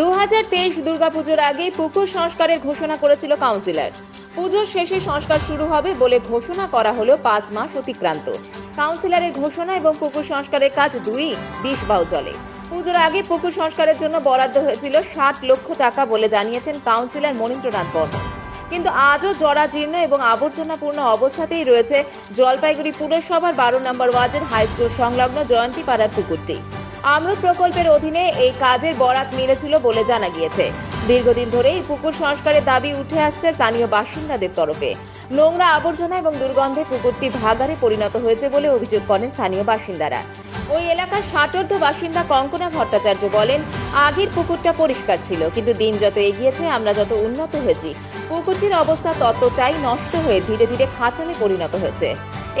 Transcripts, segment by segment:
দু হাজার তেইশ দুর্গাপুজোর আগে পুকুর সংস্কারের ঘোষণা করেছিল কাউন্সিলর। পুজোর শেষে সংস্কার শুরু হবে বলে ঘোষণা করা হলো পাঁচ মাস অতিক্রান্ত। কাউন্সিলরের ঘোষণা এবং পুকুর সংস্কারের কাজ দুই বিষ বাউ চলে পুজোর আগে পুকুর সংস্কারের জন্য বরাদ্দ হয়েছিল ষাট লক্ষ টাকা বলে জানিয়েছেন কাউন্সিলর মনীন্দ্রনাথ বর্মন। কিন্তু আজও জরাজীর্ণ এবং আবর্জনাপূর্ণ অবস্থাতেই রয়েছে জলপাইগুড়ি পুরসভার বারো নম্বর ওয়ার্ডের হাইস্কুল সংলগ্ন জয়ন্তীপাড়ার পুকুরটি। আমরুত প্রকল্পের অধীনে এই কাজের বরাত মিলেছিল বলে জানা গিয়েছে। দীর্ঘদিন ধরে এই পুকুর সংস্কারের দাবি উঠে আসছে স্থানীয় বাসিন্দাদের তরফে। নোংরা আবর্জনা এবং দুর্গন্ধে পুকুরটি ভাগারে পরিণত হয়েছে বলে অভিযোগ করেন স্থানীয় বাসিন্দারা। ওই এলাকার ষাটোর্ধ বাসিন্দা কঙ্কনা ভট্টাচার্য বলেন, আগের পুকুরটা পরিষ্কার ছিল, কিন্তু দিন যত এগিয়েছে, আমরা যত উন্নত হয়েছি। পুকুরটির অবস্থা ততটাই নষ্ট হয়ে ধীরে ধীরে খাঁচালে পরিণত হয়েছে।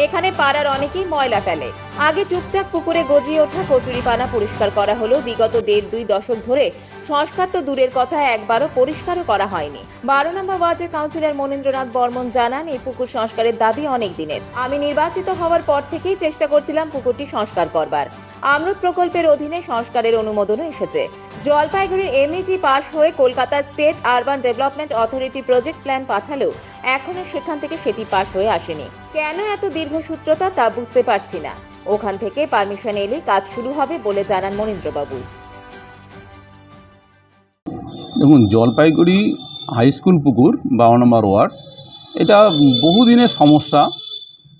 এখানে পাড়ার অনেকেই ময়লা ফেলে। আগে টুকটাক পুকুরে গজিয়ে ওঠা কচুরিপানা পরিষ্কার করা হলেও বিগত দেড় দুই দশক ধরে সংস্কার তো দূরের কথা, একবারও পরিষ্কারও করা হয়নি। বারো নম্বর ওয়ার্ডের কাউন্সিলর মনীন্দ্রনাথ বর্মন জানান, এই পুকুর সংস্কারের দাবি অনেক দিনের। আমি নির্বাচিত হওয়ার পর থেকেই চেষ্টা করছিলাম পুকুরটি সংস্কার করবার। আমরুত প্রকল্পের অধীনে সংস্কারের অনুমোদনও এসেছে। জলপাইগুড়ির এমইজি পাশ হয়ে কলকাতার state urban development authority project plan পাঠালেও এখনও সেখান থেকে সেটি পাশ হয়ে আসেনি। কেন এত দীর্ঘসূত্রতা তা বুঝতে পারছি না। ওখান থেকে পারমিশন এলে কাজ শুরু হবে বলে জানান মনীন্দ্রবাবু। দেখুন, জলপাইগুড়ি হাই স্কুল পুকুর, বারো নম্বর ওয়ার্ড, এটা বহুদিনের সমস্যা।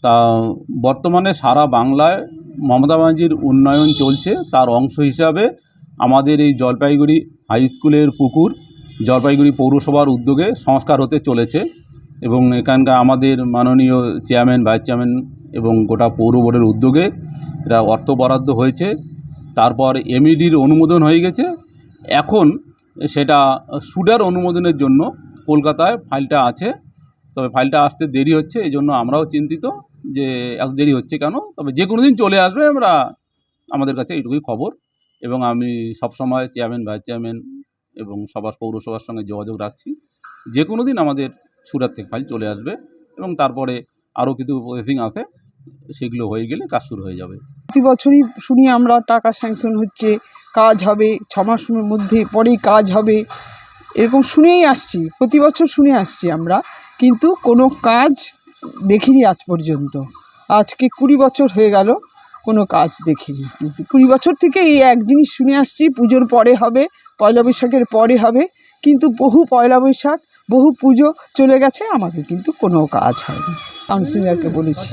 তা বর্তমানে সারা বাংলায় মমতা ব্যানার্জির উন্নয়ন চলছে, তার অংশ হিসাবে আমাদের এই জলপাইগুড়ি হাই স্কুলের পুকুর, জলপাইগুড়ি পৌরসভার উদ্যোগে সংস্কার হতে চলেছে এবং এখানকার আমাদের মাননীয় চেয়ারম্যান ভাইস চেয়ারম্যান এবং গোটা পৌর বোর্ডের উদ্যোগে এটা অর্থ বরাদ্দ হয়েছে। তারপর এমইডির অনুমোদন হয়ে গেছে। এখন সেটা সুডার অনুমোদনের জন্য কলকাতায় ফাইলটা আছে। তবে ফাইলটা আসতে দেরি হচ্ছে, এই জন্য আমরাও চিন্তিত যে এত দেরি হচ্ছে কেন? তবে যে কোনো দিন চলে আসবে, আমরা আমাদের কাছে এইটুকুই খবর। এবং আমি সবসময় চেয়ারম্যান, ভাইস চেয়ারম্যান এবং সবার পৌরসভার সঙ্গে যোগাযোগ রাখছি। যে কোনো দিন আমাদের সুরাত থেকে ফাইল চলে আসবে এবং তারপরে আরও কিছু প্রসেসিং আছে, সেগুলো হয়ে গেলে কাজ শুরু হয়ে যাবে। প্রতি বছরই শুনি আমরা টাকা স্যাংশন হচ্ছে, কাজ হবে, ছ মাসের মধ্যে পরেই কাজ হবে। এরকম শুনেই আসছি, প্রতি বছর শুনে আসছি আমরা, কিন্তু কোনো কাজ দেখিনি আজ পর্যন্ত। আজকে কুড়ি বছর হয়ে গেল কোনো কাজ দেখিনি। কিন্তু কুড়ি বছর থেকে এই এক জিনিস শুনে আসছি, পুজোর পরে হবে, পয়লা বৈশাখের পরে হবে, কিন্তু বহু পয়লা বৈশাখ, বহু পুজো চলে গেছে, আমাদের কিন্তু কোনো কাজ হয়নি। কাউন্সিলরকে বলেছি।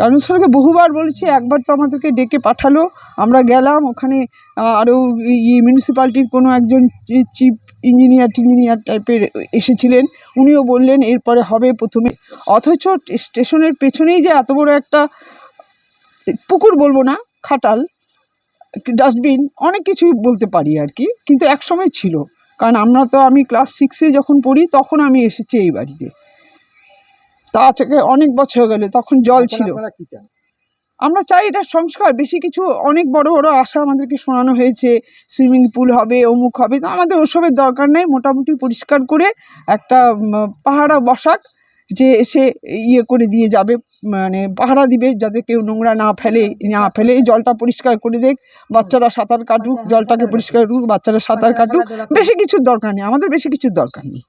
কাউন্সিলরকে বহুবার বলেছি, একবার তো আমাদেরকে ডেকে পাঠালো, আমরা গেলাম, ওখানে আরও ইয়ে মিউনিসিপ্যালিটির কোনো একজন চিফ ইঞ্জিনিয়ার টিঞ্জিনিয়ার টাইপের এসেছিলেন, উনিও বললেন, এরপরে হবে প্রথমে। অথচ স্টেশনের পেছনেই যে এত বড় একটা পুকুর বলব না খাটাল ডাস্টবিন অনেক কিছুই বলতে পারি আর কি কিন্তু এক সময় ছিল। কারণ আমরা তো আমি ক্লাস সিক্সে যখন পড়ি তখন আমি এসেছি এই বাড়িতে। তা থেকে অনেক বছর হয়ে গেলে তখন জল ছিল। আমরা চাই এটা সংস্কার বেশি কিছু অনেক বড় বড় আশা আমাদেরকে শোনানো হয়েছে সুইমিং পুল হবে অমুক হবে তো আমাদের ওসবের দরকার নেই মোটামুটি পরিষ্কার করে একটা পাহাড়া বসাক যে এসে ইয়ে করে দিয়ে যাবে মানে পাহারা দিবে যাতে কেউ নোংরা না ফেলে না ফেলে। জলটা পরিষ্কার করে দেখ, বাচ্চারা সাঁতার কাটুক, জলটাকে পরিষ্কার করুক, বাচ্চারা সাঁতার কাটুক। বেশি কিছুর দরকার নেই, আমাদের বেশি কিছুর দরকার নেই।